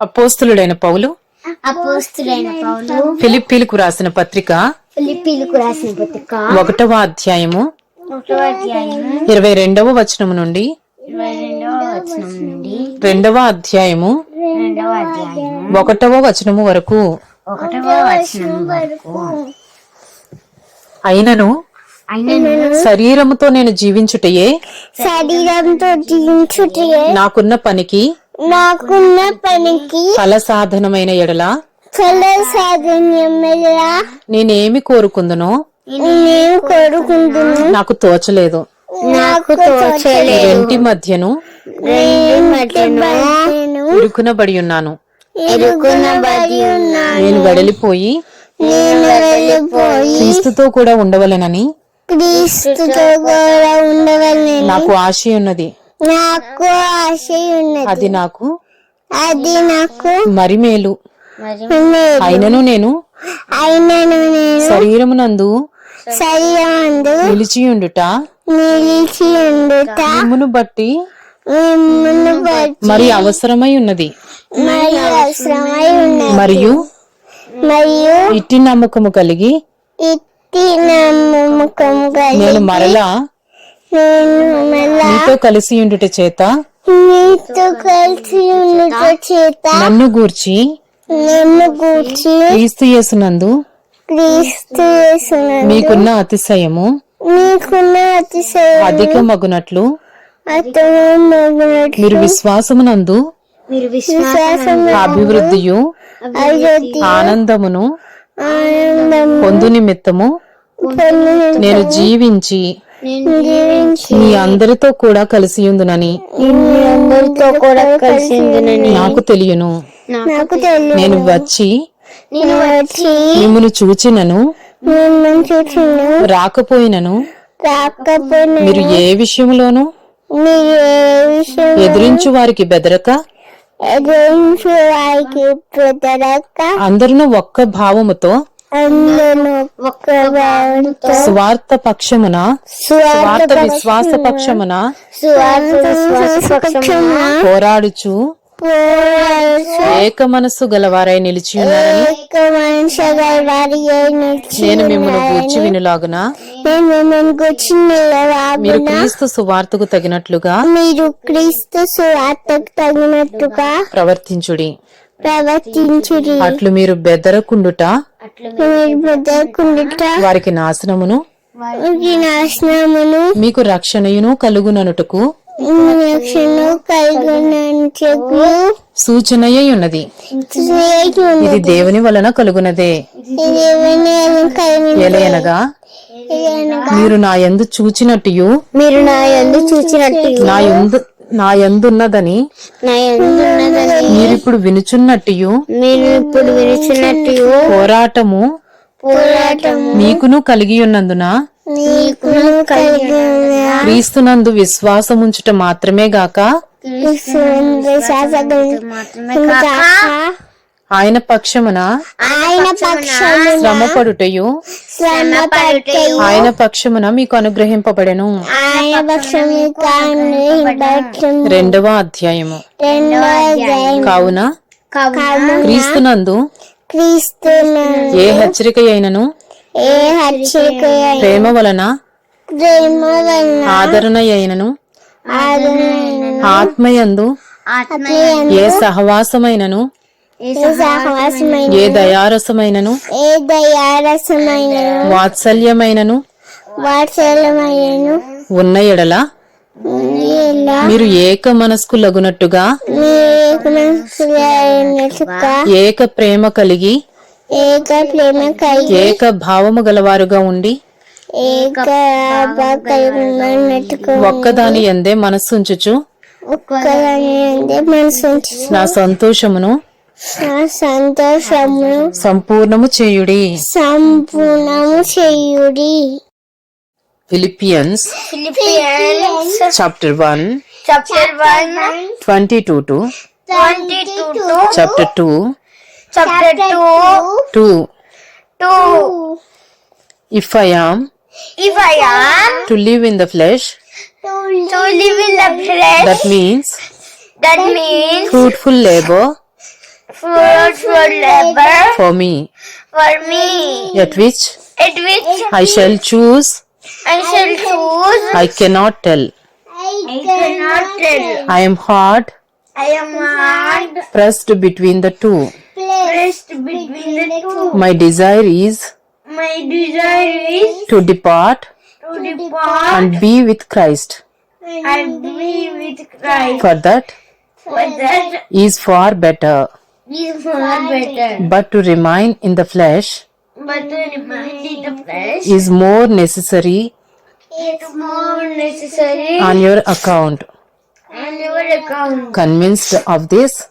అపోస్తులుడైన పౌలు అపోస్తులైన పౌలు ఫిలిప్పీలకు రాసిన పత్రిక ఫిలిప్పీలకు రాసిన పత్రిక ఒకటవ అధ్యాయము ఇరవై రెండవ వచనము నుండి ఇరవై రెండవ వచనం నుండి రెండవ అధ్యాయము రెండవ అధ్యాయము ఒకటవ వచనము వరకు. ఒకటవ వచనం వరకు. అయినను శరీరముతో నేను జీవించుటయే శరీరంతో జీవించుటే నాకున్న పనికి నాకున్న పనికి ఫల సాధనమైన ఎడల ఫల సాధన్యమలా నేనేమి కోరుకుందునో నేను కోరుకుంటున్నాను నాకు తోచలేదు. నాకు తోచలేదు. రెంటి మధ్యను ఇరుకునబడి ఉన్నాను. నేను వెడలిపోయి క్రీస్తుతో కూడా ఉండవలెనని క్రీస్తుతో కూడా ఉండవలని నాకు ఆశ ఉన్నది నాకు ఉన్నది అది నాకు అది నాకు మరి మేలు. అయినను నేను అయినను నేను శరీరమునందు నిలిచియుండుట. నిలిచి ఉండుట మిమ్మును బట్టి మిమ్మును బట్టి మరి అవసరమై ఉన్నది. మరి అవసరమై ఉన్నది. మరియు మరియు ఇట్టి నమ్మకము కలిగి ఇట్టి నమ్మకం కలిగి నేను మరలా నీతో కలిసి ఉండుట చేత నీతో కలిసి ఉండుట చేత నన్ను గూర్చి నన్ను గూర్చి క్రీస్తు యేసునందు క్రీస్తు యేసునందు మీకున్న అతిశయము మీకున్న అతిశయం అధికమగునట్లు అతను మగునట్లు మీరు విశ్వాసమునందు మీరు విశ్వాసం అభివృద్ధియు ఆనందమును ఆనందం పొందు నిమిత్తము నేను జీవించి మీ అందరితో కూడా కలిసి ఉందునని అందరితో కూడా కలిసిందినని నాకు తెలియను. నాకు తెలియదు నేను వచ్చి నేను వచ్చి మిమ్మను చూచినను మిమ్మల్ని చూసిన రాకపోయినను. రాకపోయినా మీరు ఏ విషయంలోనూ మీరు ఏ విషయం ఎదిరించు వారికి బెదరక ఎదురించు వారికి ప్రతరక అందరినూ ఒక్క భావముతో స్వార్థ పక్షమున స్వార్థ విశ్వాస పక్షమున పోరాడుచు ఏక మనస్సు గలవారై నిలిచి నేను మిమ్మల్ని గూర్చి వినులాగున. మీరు క్రీస్తు సువార్తకు తగినట్లుగా మీరు క్రీస్తు సువార్తకు తగినట్టుగా ప్రవర్తించుడి. ప్రవర్తించుడి. అట్లు మీరు బెదరకుండుట వారికి నాశనమును? ఈ నాశనమును. మీకు రక్షణయును కలుగుననుటకు రక్షణ కలుగునందుకు సూచనయై ఉన్నది ఇది దేవుని వలన కలుగునదే. ఎలయనగా మీరు నా యందు చూచినట్టు మీరు నా యందు చూచినట్టు నా యందు నా యందున్నదని నా యందు ఉన్నదని మీరిప్పుడు వినుచున్నట్టు మీరు ఇప్పుడు వినిచినట్టు పోరాటము పోరాటము మీకును కలిగి ఉన్నందున క్రీస్తునందు విశ్వాసముంచుట మాత్రమే గాక ఆయన పక్షమున ఆయన శ్రమపడుటయు. శ్రమ పడుటయు ఆయన పక్షమున మీకు అనుగ్రహింపబడెను. రెండవ అధ్యాయము. కావున క్రీస్తునందు క్రీస్తును ఏ హెచ్చరిక అయినను ప్రేమ వలన ఆదరణ అయినను ఆత్మీయందు ఏ సహవాసమైనను? ఏ దయారసమైనను? ఏ దయారసమైన వాత్సల్యమైనను? వాత్సల్యమైనను? ఉన్న ఎడల? మీరు ఏక మనస్కు లగునట్టుగా? ఏక ప్రేమ కలిగి? ఏక ప్రేమ కలిగి? ఏక భావము గలవారుగా ఉండి? ఒక్కదాని ఎందే మనస్సుంచుచు? ఒక్కదాని అందే మనసు నా సంతోషమును? సంతోషము సంపూర్ణము చేయుడి. సంపూర్ణము చేయుడి. Philippians chapter one chapter one twenty two to twenty two chapter two chapter two two. Two. If I am if I am to live in the flesh. To live in the flesh. That means that means fruitful labour. Fruits for labor for me, for me. at which At which I shall choose, I shall choose. I cannot tell. I cannot tell. I am hard, I am hard pressed between the two. pressed between the two. My desire is My desire is to depart to depart and be with Christ, and be with Christ. for that For that is far better. Is far better. But to remain in the flesh But to remain in the flesh is more necessary is more necessary on your account. on your account. Convinced of this,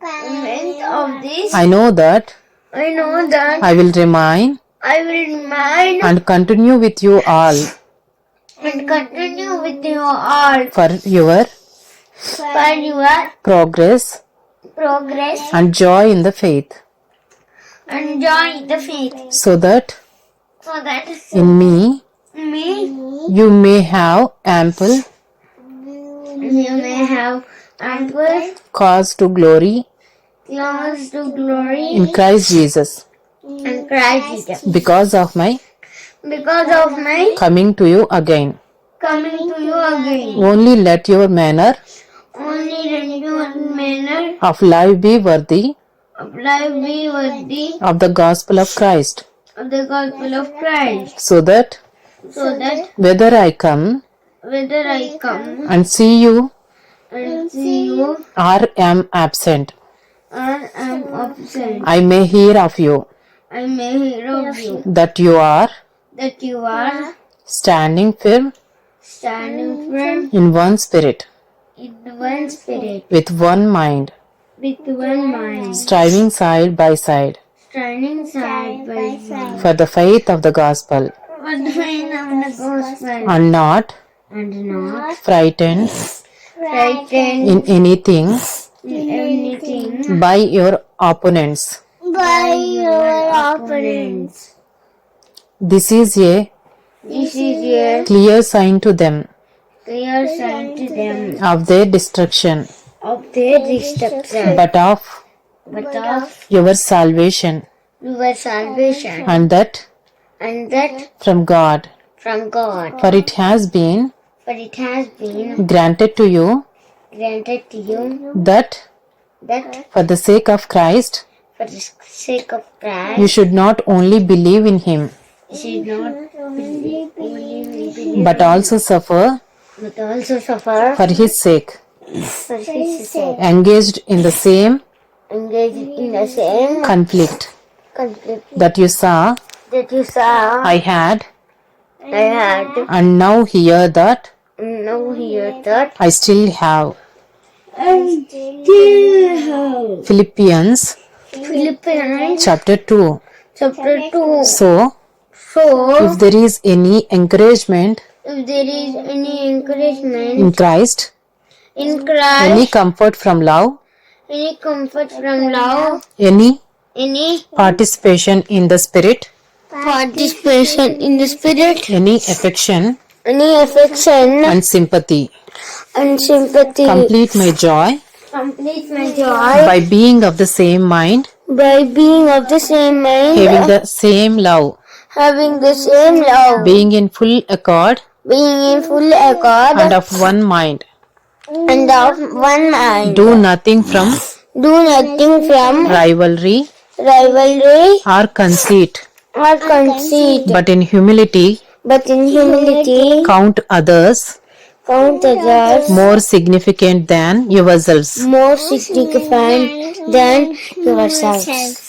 Convinced of this, I know that. I know that. I will remain I will remain and continue with you all. and continue with you all. For your for your progress progress and joy in the faith, and joy in the faith. so that So that in me me you may have ample you may have ample cause to glory cause to glory in Christ Jesus and Christ Jesus. because of my Because of my coming to you again. coming to you again, Only let your manner manner of life be worthy. of life be worthy of the gospel of Christ, of the gospel of Christ, so that so that whether I come whether I come and see you and see you or am absent, or am absent, I may hear of you. I may hear of you. That you are that you are standing firm standing firm in one spirit, in one spirit, with one mind, with one mind, striving side by side. Striving side by side, for the faith of the gospel, for the faith of the gospel, and not and not frightened frightened in anything. in anything. By your opponents. by your opponents. This is a This is a clear sign to them clear sign to them. Of their destruction, of their destruction, but of? But of your salvation, your salvation, and that? And that from God. from God. For it has been For it has been granted to you. granted to you. That? That for the sake of Christ, for the sake of Christ, you should not only believe in Him, you should not believe, only believe, but also suffer but also suffer for His sake, for His sake. engaged in the same Engaged in the same conflict conflict that you saw that you saw I had, I had. and now hear that Now hear that I still have. I still have Philippians Philippians chapter 2. chapter 2. So, So, if there is any encouragement if there is any encouragement in Christ, in Christ, any comfort from love, any comfort from love, any any participation in the Spirit, participation in the Spirit, any affection any affection and sympathy, and sympathy, complete my joy complete my joy by being of the same mind, by being of the same mind, having the same love, having the same love, being in full accord being in full accord and of one mind. and of one mind. Do nothing from Do nothing from rivalry rivalry or conceit, or conceit, but in humility but in humility count others count others more significant than yourselves. more significant than yourselves.